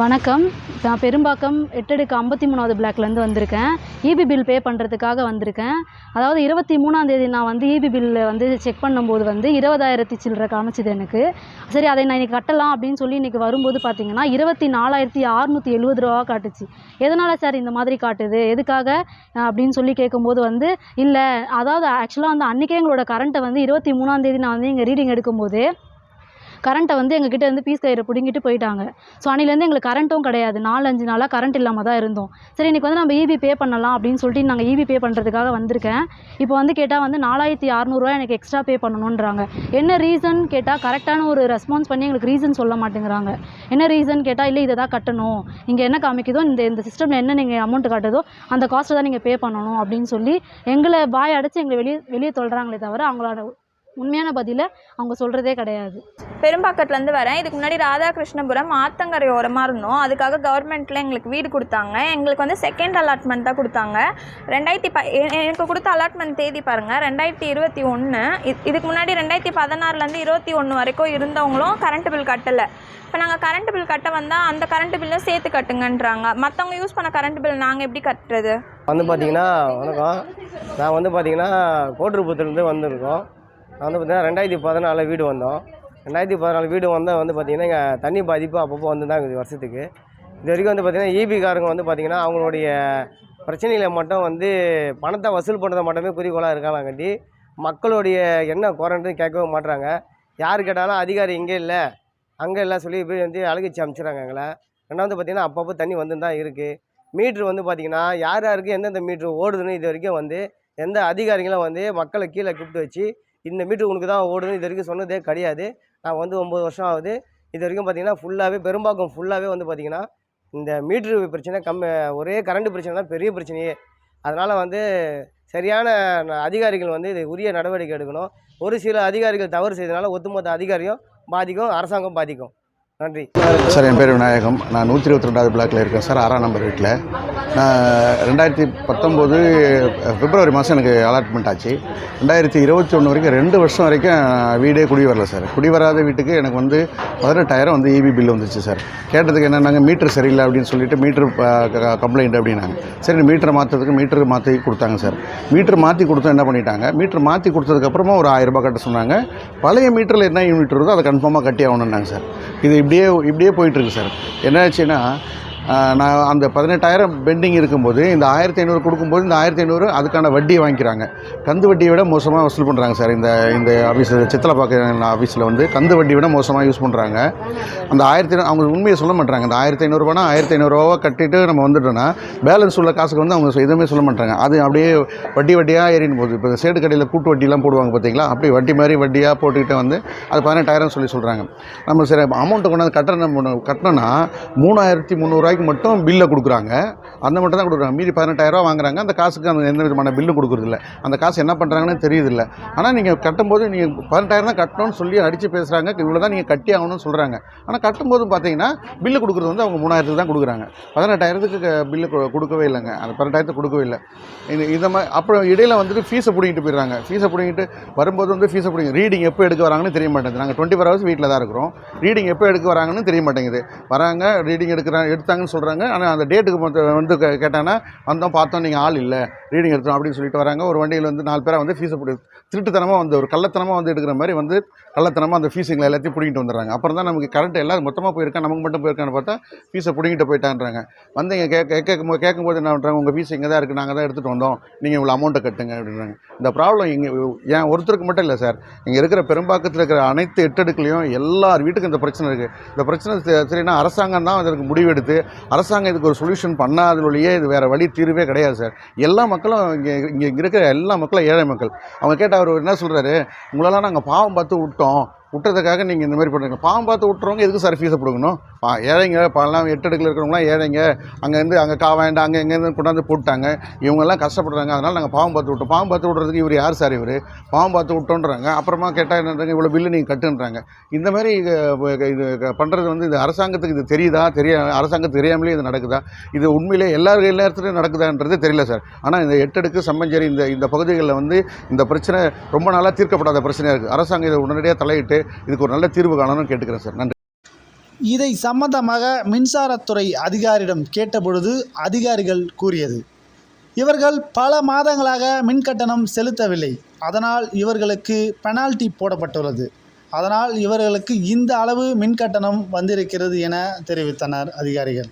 வணக்கம். நான் பெரும்பாக்கம் எட்டடுக்கு ஐம்பத்தி மூணாவது பிளாக்லேருந்து வந்திருக்கேன் இபி பில் பே பண்ணுறதுக்காக வந்திருக்கேன். அதாவது இருபத்தி மூணாந்தேதி நான் வந்து இபி பில்லில் வந்து செக் பண்ணும்போது வந்து இருபதாயிரத்தி சில்லற காமிச்சிது எனக்கு. சரி அதை நான் இன்னைக்கு கட்டலாம் அப்படின்னு சொல்லி இன்றைக்கி வரும்போது பார்த்தீங்கன்னா இருபத்தி நாலாயிரத்தி அறுநூற்றி எழுபது ரூபா காட்டுச்சு. எதனால் சார் இந்த மாதிரி காட்டுது? எதுக்காக? அப்படின்னு சொல்லி கேட்கும்போது வந்து இல்லை அதாவது ஆக்சுவலாக வந்து அன்றைக்கே எங்களோட கரண்ட்டை வந்து இருபத்தி மூணாந்தேதி நான் வந்து இங்கே ரீடிங் எடுக்கும்போது கரண்ட்டை வந்து எங்ககிட்ட இருந்து பீஸ் கயிறை பிடுங்கிட்டு போயிட்டாங்க. ஸோ அன்னிலேருந்து எங்களுக்கு கரண்ட்டும் கிடையாது. நாலு அஞ்சு நாளாக கரண்ட் இல்லாமல் தான் இருந்தோம். சரி இன்றைக்கி வந்து நம்ம இபி பே பண்ணலாம் அப்படின்னு சொல்லிட்டு நாங்கள் இபி பே பண்ணுறதுக்காக வந்திருக்கேன். இப்போ வந்து கேட்டால் வந்து நாலாயிரத்தி அறநூறுவா எனக்கு எக்ஸ்ட்ரா பே பண்ணணுன்றாங்க. என்ன ரீசன் கேட்டால் கரெக்டான ஒரு ரெஸ்பான்ஸ் பண்ணி எங்களுக்கு ரீசன் சொல்ல மாட்டேங்கிறாங்க. என்ன ரீசன் கேட்டால் இல்லை இதை தான் கட்டணும். இங்கே என்ன காமிக்குதோ இந்த இந்த சிஸ்டமில் என்ன நீங்கள் அமௌண்ட் காட்டுதோ அந்த காஸ்ட்டை தான் நீங்கள் பே பண்ணணும் அப்படின்னு சொல்லி எங்களை பாய் அடைச்சி எங்களை வெளியே வெளியே தொல்கிறாங்களே தவிர அவங்களோட உண்மையான பதிலை அவங்க சொல்கிறதே கிடையாது. பெரும்பாக்கத்துலேருந்து வரேன். இதுக்கு முன்னாடி ராதாகிருஷ்ணபுரம் ஆத்தங்கரை ஓரமாக இருந்தோம். அதுக்காக கவர்மெண்ட்டில் எங்களுக்கு வீடு கொடுத்தாங்க. எங்களுக்கு வந்து செகண்ட் அலாட்மெண்ட் தான் கொடுத்தாங்க. ரெண்டாயிரத்தி ப எ- எனக்கு கொடுத்த அலாட்மெண்ட் தேதி பாருங்கள் ரெண்டாயிரத்தி இருபத்தி ஒன்று இதுக்கு முன்னாடி ரெண்டாயிரத்தி பதினாறுலேருந்து இருபத்தி ஒன்று வரைக்கும் இருந்தவங்களும் கரண்ட் பில் கட்டலை. இப்போ நாங்கள் கரண்ட் பில் கட்ட வந்தால் அந்த கரண்ட் பில்லும் சேர்த்து கட்டுங்கன்றாங்க. மற்றவங்க யூஸ் பண்ண கரண்ட் பில் நாங்கள் எப்படி கட்டுறது? வந்து பார்த்தீங்கன்னா வணக்கம். நான் வந்து பார்த்தீங்கன்னா கோட்டூர்புரத்துலேருந்து வந்திருக்கோம். நான் வந்து பார்த்தீங்கன்னா ரெண்டாயிரத்தி பதினாலில் வீடு வந்தோம். ரெண்டாயிரத்தி பதினாலு வீடு வந்தால் வந்து பார்த்தீங்கன்னா இங்கே தண்ணி பாதிப்பு அப்பப்போ வந்து தான் இருக்குது வருஷத்துக்கு. இது வரைக்கும் வந்து பார்த்திங்கன்னா ஈபிக்காரங்க காரங்க வந்து பார்த்திங்கன்னா அவங்களுடைய பிரச்சனைகளை மட்டும் வந்து பணத்தை வசூல் பண்ணுறதை மட்டுமே குறிக்கோளாக இருக்காங்கட்டி மக்களுடைய என்ன குறைன்றது கேட்கவே மாட்டுறாங்க யார் கேட்டாலும் அதிகாரி இங்கே இல்லை அங்கே இல்லை சொல்லி போய் வந்து அழகிச்சு அமைச்சிடறாங்க எங்களை. ரெண்டாவது பார்த்தீங்கன்னா அப்பப்போ தண்ணி வந்து தான் இருக்குது மீட்ரு வந்து பார்த்திங்கன்னா யார் யாருக்கு எந்தெந்த மீட்ரு ஓடுதுன்னு இது வரைக்கும் வந்து எந்த அதிகாரிகளும் வந்து மக்களை கீழே கூப்பிட்டு வச்சு இந்த மீட்ரு உனக்கு தான் ஓடுதுன்னு இது வரைக்கும் சொன்னதே கிடையாது. நான் வந்து ஒம்பது வருஷம் ஆகுது. இது வரைக்கும் பார்த்தீங்கன்னா ஃபுல்லாகவே பெரும்பாக்கம் ஃபுல்லாகவே வந்து பார்த்தீங்கன்னா இந்த மீட்ரு பிரச்சனை கம்மி ஒரே கரண்ட் பிரச்சனை தான் பெரிய பிரச்சனையே. அதனால் வந்து சரியான அதிகாரிகள் வந்து இது உரிய நடவடிக்கை எடுக்கணும். ஒரு சில அதிகாரிகள் தவறு செய்தனால ஒட்டுமொத்த அதிகாரியும் பாதிக்கும் அரசாங்கம் பாதிக்கும். நன்றி. சார் என் பேர் விநாயகம். நான் நூற்றி இருபத்தி ரெண்டாவது பிளாக்ல இருக்கேன். சார் ஆறாம் நம்பர் வீட்டில் நான் ரெண்டாயிரத்தி பத்தொம்போது பிப்ரவரி மாதம் எனக்கு அலாட்மெண்ட் ஆச்சு. ரெண்டாயிரத்தி இருபத்தி ஒன்று வரைக்கும் ரெண்டு வருஷம் வரைக்கும் வீடே குடி வரல சார். குடி வராத வீட்டுக்கு எனக்கு வந்து பதினெட்டாயிரம் வந்து இபி பில் வந்துச்சு சார். கேட்டதுக்கு என்னென்னாங்க மீட்ரு சரியில்லை அப்படின்னு சொல்லிட்டு மீட்ரு கம்ப்ளைண்ட் அப்படின்னாங்க. சரி மீட்டரை மாற்றுறதுக்கு மீட்டர் மாற்றி கொடுத்தாங்க சார். மீட்ரு மாற்றி கொடுத்தோம் என்ன பண்ணிட்டாங்க? மீட்ரு மாற்றி கொடுத்ததுக்கப்புறமா ஒரு ஆயிரம் ரூபாய் கட்ட சொன்னாங்க. பழைய மீட்டரில் என்ன யூனிட் இருக்கோ அதை கன்ஃபார்மாக கட்டி ஆகணுன்னாங்க சார். இது இப்படி இப்படியே இப்படியே போயிட்டுருக்கு சார். என்னாச்சுன்னா நான் அந்த பதினெட்டாயிரம் பெண்டிங் இருக்கும்போது இந்த ஆயிரத்தி ஐநூறு கொடுக்கும்போது இந்த ஆயிரத்தி ஐநூறு அதுக்கான வட்டியை வாங்கிக்கிறாங்க. கந்து வட்டியை விட மோசமாக வசூல் பண்ணுறாங்க சார். இந்த இந்த ஆஃபீஸ் சித்தலப்பாக்கம் ஆஃபீஸில் வந்து கந்து வட்டியை விட மோசமாக யூஸ் பண்ணுறாங்க அந்த ஆயிரத்தி அவங்க உண்மையை சொல்ல மாட்டாங்க அந்த ஆயிரத்தி ஐநூறுரூவானா ஆயிரத்தி ஐநூறுரூவா கட்டிட்டு நம்ம வந்துட்டோன்னா பேலன்ஸ் உள்ள காசுக்கு வந்து அவங்க எதுவுமே சொல்ல மாட்டாங்க அது அப்படியே வட்டி வட்டியாக ஏறின போது இப்போ சேடு கடையில் கூட்டு வட்டிலாம் போடுவாங்க பார்த்தீங்களா அப்படி வட்டி மாதிரி வட்டியாக போட்டுக்கிட்டு வந்து அது பதினெட்டாயிரம் சொல்லி சொல்கிறாங்க நம்ம சரி அமௌண்ட்டை கொண்டாந்து கட்டணம் கட்டணும்னா மூணாயிரத்தி ரூபாய்க்கு மட்டும் பில்லை கொடுக்குறாங்க. அந்த மட்டும் தான் கொடுக்குறாங்க. மீதி பதினெட்டாயிரரூவா வாங்குறாங்க. அந்த காசுக்கு அந்த எந்த விதமான பில்லும் கொடுக்குறதில்ல. அந்த காசு என்ன பண்ணுறாங்கன்னு தெரியுதில்ல ஆனால் நீங்கள் கட்டும்போது நீங்கள் பதினெட்டாயிரம் தான் கட்டணும்னு சொல்லி அடித்து பேசுகிறாங்க இவ்வளோ தான் நீங்கள் கட்டி ஆகணும்னு சொல்கிறாங்க ஆனால் கட்டும்போது பார்த்தீங்கன்னா பில்லு கொடுக்குறது வந்து அவங்க மூணாயிரத்துக்கு தான் கொடுக்குறாங்க. பதினெட்டாயிரத்துக்கு பில்லு கொடுக்கவே இல்லைங்க. அந்த பதினெட்டாயிரத்துக்கு கொடுக்கவே இல்லை. இது இந்த மாதிரி அப்புறம் இடையில் வந்துட்டு ஃபீஸை பிடிங்கிட்டு போயிடுறாங்க. ஃபீஸை பிடிங்கிட்டு வரும்போது வந்து ஃபீஸை பிடிங்க ரீடிங் எப்போ எடுக்க வராங்கன்னு தெரிய மாட்டேங்குது. நாங்கள் டுவெண்ட்டி ஃபோர் ஹவர்ஸ் வீட்டில் தான் இருக்கிறோம். ரீடிங் எப்போ எடுக்க வராங்கன்னு தெரிய மாட்டேங்குது. வராங்க ரீடிங் எடுக்கிறாங்க எடுத்தாங்க எடுத்தாங்கன்னு சொல்கிறாங்க ஆனால் அந்த டேட்டுக்கு வந்து கேட்டாங்கன்னா வந்தோம் பார்த்தோம் நீங்கள் ஆள் இல்லை. ரீடிங் எடுத்தோம் அப்படின்னு சொல்லிட்டு வராங்க. ஒரு வண்டியில் வந்து நாலு பேராக வந்து ஃபீஸை பிடி திருட்டுத்தனமாக வந்து ஒரு கள்ளத்தனமாக வந்து எடுக்கிற மாதிரி வந்து கள்ளத்தனமாக அந்த ஃபீஸுங்களை எல்லாத்தையும் பிடிங்கிட்டு வந்துடுறாங்க. அப்புறம் தான் நமக்கு கரண்ட் எல்லாம் மொத்தமாக போயிருக்கா நமக்கு மட்டும் போயிருக்கான்னு பார்த்தா ஃபீஸை பிடிங்கிட்டு போயிட்டான்றாங்க. வந்து இங்கே கேட்க கேட்கும்போது கேட்கும்போது என்ன பண்ணுறாங்க உங்கள் ஃபீஸ் இங்கே தான் இருக்குது நாங்கள் தான் எடுத்துகிட்டு வந்தோம். நீங்கள் இவ்வளோ அமௌண்ட்டை கட்டுங்க அப்படின்றாங்க. இந்த ப்ராப்ளம் இங்கே ஏன் ஒருத்தருக்கு மட்டும் இல்லை சார். இங்கே இருக்கிற பெரும்பாக்கத்தில் இருக்கிற அனைத்து எட்டடுக்குலையும் எல்லார் வீட்டுக்கும் இந்த பிரச்சனை இருக்குது இந்த பிரச்சனை சரினா சரின்னா அரசாங்கம் தான் இதற்கு முடிவெடுத்து அரசாங்கம் இதுக்கு ஒரு சொல்யூஷன் பண்ணாதொழியே இது வேறு வழி தீர்வே கிடையாது சார் எல்லா மக்களும் இங்கே இங்கே இங்கே இருக்கிற எல்லா மக்களும் ஏழை மக்கள். அவங்க கேட்டால் அவர் என்ன சொல்கிறாரு உங்களெல்லாம் நாங்கள் பாவம் பார்த்து விட்டோம். விட்டுறதுக்காக நீங்கள் இந்த மாதிரி பண்ணுறீங்க பாவம் பார்த்து விட்டுறவங்க எதுக்கு சார் ஃபீஸை கொடுக்கணும் பா ஏழைங்க பாலாம் எட்டு அடுக்கில் இருக்கிறவங்களாம் ஏழைங்க. அங்கேருந்து அங்கே கா வேண்டாம் அங்கே எங்கேருந்து கொண்டாந்து போட்டாங்க. இவங்கெல்லாம் கஷ்டப்படுறாங்க. அதனால் நாங்கள் பாவம் பார்த்து விட்டோம். பாவம் பார்த்து விட்றதுக்கு இவர் யார் சார் இவர்? பாவம் பார்த்து விட்டோன்றாங்க. அப்புறமா கேட்டால் என்னன்றாங்க இவ்வளோ பில்லு நீங்கள் கட்டுன்றாங்க. இந்த மாதிரி இது- பண்ணுறது வந்து இது அரசாங்கத்துக்கு இது தெரியுதா? தெரிய அரசாங்கத்துக்கு தெரியாமலே இது நடக்குதா? இது உண்மையிலே எல்லா எல்லா இடத்துலையும் நடக்குதான்றது தெரியல சார் ஆனால் இந்த எட்டடுக்கு சம்மஞ்சேரி இந்த இந்த பகுதிகளில் வந்து இந்த பிரச்சனை ரொம்ப நாளாக தீர்க்கப்படாத பிரச்சனையாக இருக்குது அரசாங்கம் இதை உடனடியாக தலையிட்டு இதுக்கு ஒரு நல்ல தீர்வு காணணும்னு கேட்டுக்கிறேன் சார். நன்றி. இதை சம்பந்தமாக மின்சாரத்துறை அதிகாரியிடம் கேட்டபொழுது அதிகாரிகள் கூறியது இவர்கள் பல மாதங்களாக மின் கட்டணம் செலுத்தவில்லை. அதனால் இவர்களுக்கு பெனால்டி போடப்பட்டுள்ளது. அதனால் இவர்களுக்கு இந்த அளவு மின் கட்டணம் வந்திருக்கிறது என தெரிவித்தனர் அதிகாரிகள்.